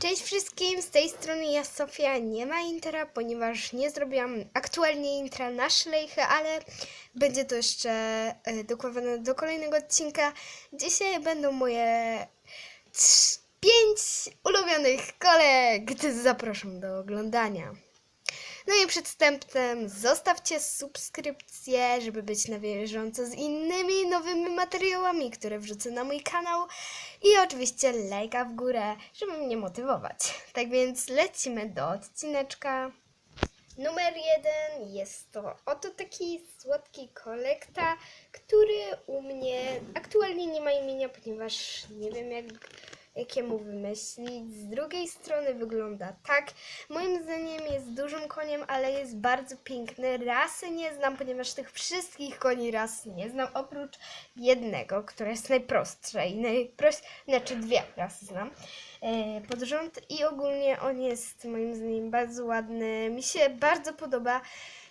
Cześć wszystkim, z tej strony ja Sofia, nie ma intra, ponieważ nie zrobiłam aktualnie intra na szlejchę, ale będzie to jeszcze e, dokładnie do kolejnego odcinka. Dzisiaj będą moje pięć ulubionych kolek, zapraszam do oglądania. No i przedstępem zostawcie subskrypcję, żeby być na bieżąco z innymi nowymi materiałami, które wrzucę na mój kanał. I oczywiście lajka w górę, żeby mnie motywować. Tak więc lecimy do odcineczka. Numer jeden jest to oto taki słodki kolekta, który u mnie aktualnie nie ma imienia, ponieważ nie wiem jak, jakiemu wymyślić. Z drugiej strony wygląda tak. Moim zdaniem jest dużym koniem, ale jest bardzo piękny. Rasy nie znam, ponieważ tych wszystkich koni ras nie znam, oprócz jednego, które jest najprostsze i najprost... znaczy dwie rasy znam e, pod rząd i ogólnie on jest moim zdaniem bardzo ładny. Mi się bardzo podoba.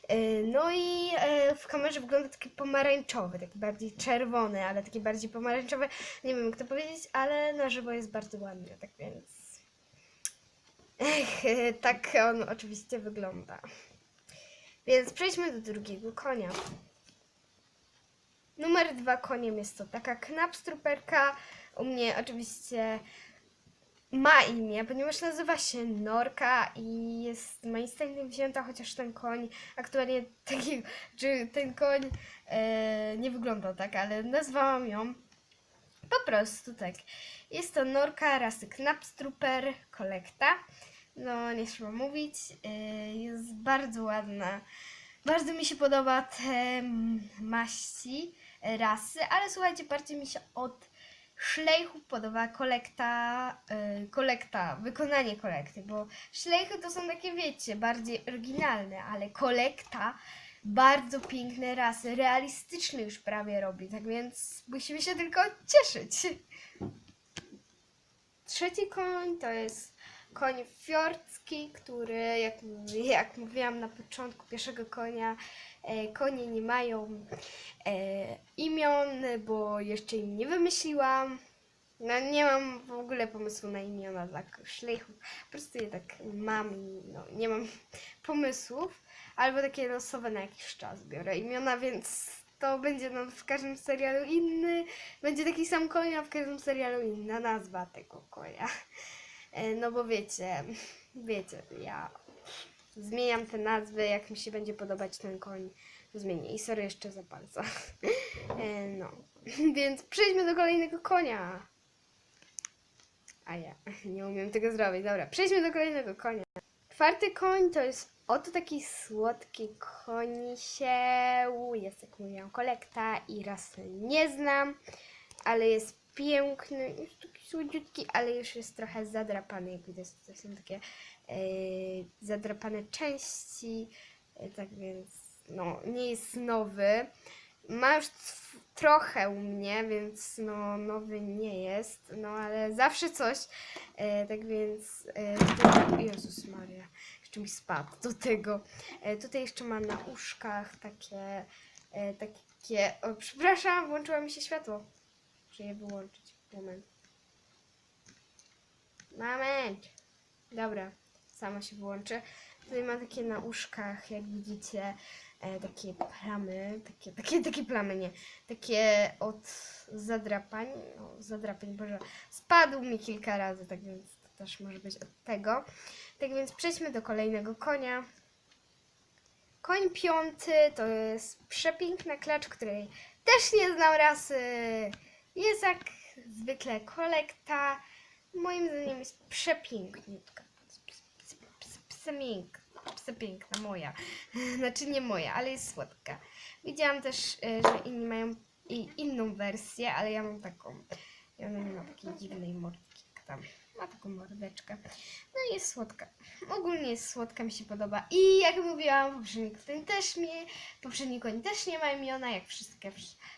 E, No i e, w kamerze wygląda taki pomarańczowy, taki bardziej czerwony, ale taki bardziej pomarańczowy. Nie wiem jak to powiedzieć, ale na żywo jest bardzo ładny, tak więc. Ech, e, tak on oczywiście wygląda. Więc przejdźmy do drugiego konia. Numer dwa koniem jest to taka knapstruperka. U mnie oczywiście ma imię, ponieważ nazywa się Norka i jest majestatycznie wzięta, chociaż ten koń aktualnie taki, czy ten koń e, nie wygląda tak, ale nazwałam ją po prostu tak. Jest to Norka rasy Knapstrupper Kolekta. No, nie trzeba mówić. e, Jest bardzo ładna. Bardzo mi się podoba te maści rasy, ale słuchajcie, bardziej mi się od szlejchów podoba kolekta, e, kolekta, wykonanie kolekty, bo szlejchy to są takie, wiecie, bardziej oryginalne, ale kolekta bardzo piękne rasy, realistyczne już prawie robi, tak więc musimy się tylko cieszyć. Trzeci koń to jest koń fiordzki, który, jak, jak mówiłam na początku pierwszego konia, e, konie nie mają e, imion, bo jeszcze im nie wymyśliłam. No, nie mam w ogóle pomysłu na imiona dla szlejchów. Po prostu je tak mam i no, nie mam pomysłów. Albo takie losowe na jakiś czas biorę imiona, więc to będzie no, w każdym serialu inny. Będzie taki sam koń, a w każdym serialu inna nazwa tego konia. E, No bo wiecie, wiecie, ja zmieniam te nazwy, jak mi się będzie podobać ten koń, to zmienię. I sorry jeszcze za bardzo. E, No, więc przejdźmy do kolejnego konia. A ja nie umiem tego zrobić. Dobra, przejdźmy do kolejnego konia. Czwarty koń to jest oto taki słodki konisieu. Jest jak mówiłam kolekta i rasy nie znam, ale jest piękny, jest taki słodziutki, ale już jest trochę zadrapany. Jak widać, to są takie e, zadrapane części, e, tak więc no, nie jest nowy. Ma już trochę u mnie, więc no, nowy nie jest, no ale zawsze coś. E, tak więc, e, Jezus Maria, jeszcze mi spadł do tego. E, tutaj jeszcze ma na uszkach takie, e, takie, o przepraszam, włączyło mi się światło. Muszę je wyłączyć. Moment. Moment. Dobra, sama się wyłączy. Tutaj ma takie na uszkach, jak widzicie, e, takie plamy, takie, takie, takie plamy, nie, takie od zadrapań, no, zadrapań, boże, spadł mi kilka razy, tak więc to też może być od tego. Tak więc przejdźmy do kolejnego konia. Koń piąty to jest przepiękna klacz, której też nie znam rasy. Jest jak zwykle kolekta. Moim zdaniem jest przepiękniutka. Przepiękna, przepiękna moja. Znaczy nie moja, ale jest słodka. Widziałam też, e, że inni mają inną wersję, ale ja mam taką. I ona nie ma takiej dziwnej mordki tam. Ma taką mordeczkę. No i jest słodka. Ogólnie jest słodka, mi się podoba. I jak mówiłam, poprzedni koń też mi, poprzedni koń też nie ma imiona, jak wszystkie,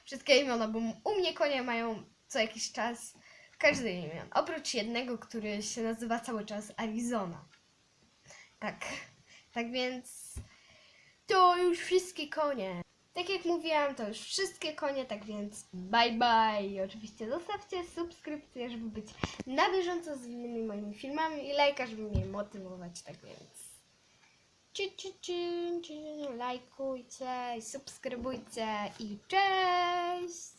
wszystkie imiona, bo u mnie konie mają co jakiś czas każdy imion. Oprócz jednego, który się nazywa cały czas Arizona. Tak. Tak więc to już wszystkie konie. Tak jak mówiłam, to już wszystkie konie, tak więc bye bye. I oczywiście zostawcie subskrypcję, żeby być na bieżąco z innymi moimi filmami i lajka, żeby mnie motywować, tak więc ci, ci, ci, ci, lajkujcie, subskrybujcie i cześć!